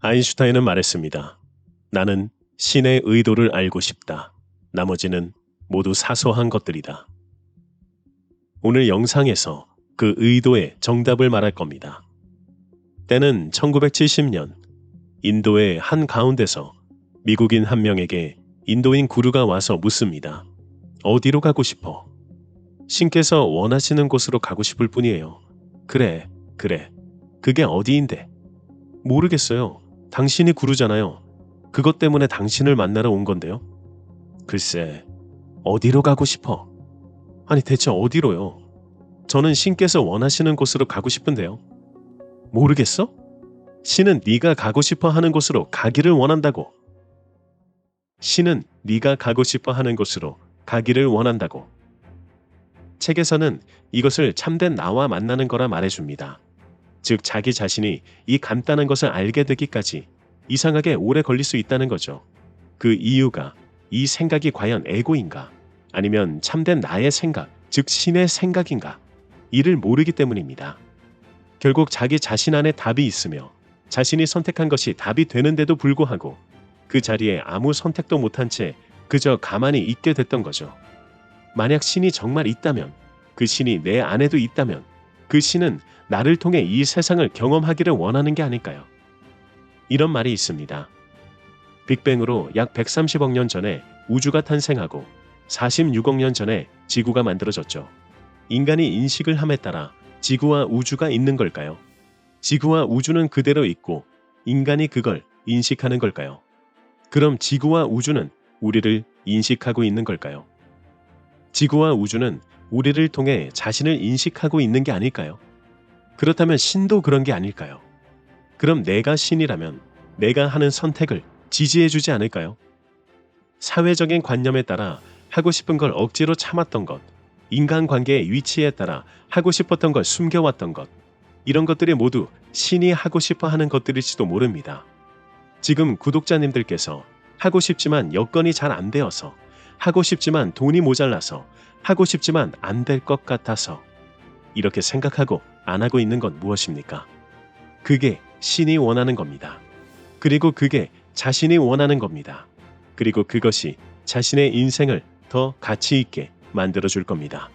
아인슈타인은 말했습니다. 나는 신의 의도를 알고 싶다. 나머지는 모두 사소한 것들이다. 오늘 영상에서 그 의도의 정답을 말할 겁니다. 때는 1970년 인도의 한 가운데서 미국인 한 명에게 인도인 구루가 와서 묻습니다. 어디로 가고 싶어? 신께서 원하시는 곳으로 가고 싶을 뿐이에요. 그래, 그래. 그게 어디인데? 모르겠어요. 당신이 구루잖아요. 그것 때문에 당신을 만나러 온 건데요. 글쎄, 어디로 가고 싶어? 아니, 대체 어디로요? 저는 신께서 원하시는 곳으로 가고 싶은데요. 모르겠어? 신은 네가 가고 싶어 하는 곳으로 가기를 원한다고. 신은 네가 가고 싶어 하는 곳으로 가기를 원한다고. 책에서는 이것을 참된 나와 만나는 거라 말해줍니다. 즉 자기 자신이 이 간단한 것을 알게 되기까지 이상하게 오래 걸릴 수 있다는 거죠. 그 이유가 이 생각이 과연 에고인가 아니면 참된 나의 생각, 즉 신의 생각인가 이를 모르기 때문입니다. 결국 자기 자신 안에 답이 있으며 자신이 선택한 것이 답이 되는데도 불구하고 그 자리에 아무 선택도 못한 채 그저 가만히 있게 됐던 거죠. 만약 신이 정말 있다면 그 신이 내 안에도 있다면 그 신은 나를 통해 이 세상을 경험하기를 원하는 게 아닐까요? 이런 말이 있습니다. 빅뱅으로 약 130억 년 전에 우주가 탄생하고 46억 년 전에 지구가 만들어졌죠. 인간이 인식을 함에 따라 지구와 우주가 있는 걸까요? 지구와 우주는 그대로 있고 인간이 그걸 인식하는 걸까요? 그럼 지구와 우주는 우리를 인식하고 있는 걸까요? 지구와 우주는 우리를 통해 자신을 인식하고 있는 게 아닐까요? 그렇다면 신도 그런 게 아닐까요? 그럼 내가 신이라면 내가 하는 선택을 지지해주지 않을까요? 사회적인 관념에 따라 하고 싶은 걸 억지로 참았던 것, 인간관계의 위치에 따라 하고 싶었던 걸 숨겨왔던 것, 이런 것들이 모두 신이 하고 싶어 하는 것들일지도 모릅니다. 지금 구독자님들께서 하고 싶지만 여건이 잘 안 되어서, 하고 싶지만 돈이 모자라서, 하고 싶지만 안 될 것 같아서, 이렇게 생각하고 안 하고 있는 건 무엇입니까? 그게 신이 원하는 겁니다. 그리고 그게 자신이 원하는 겁니다. 그리고 그것이 자신의 인생을 더 가치 있게 만들어 줄 겁니다.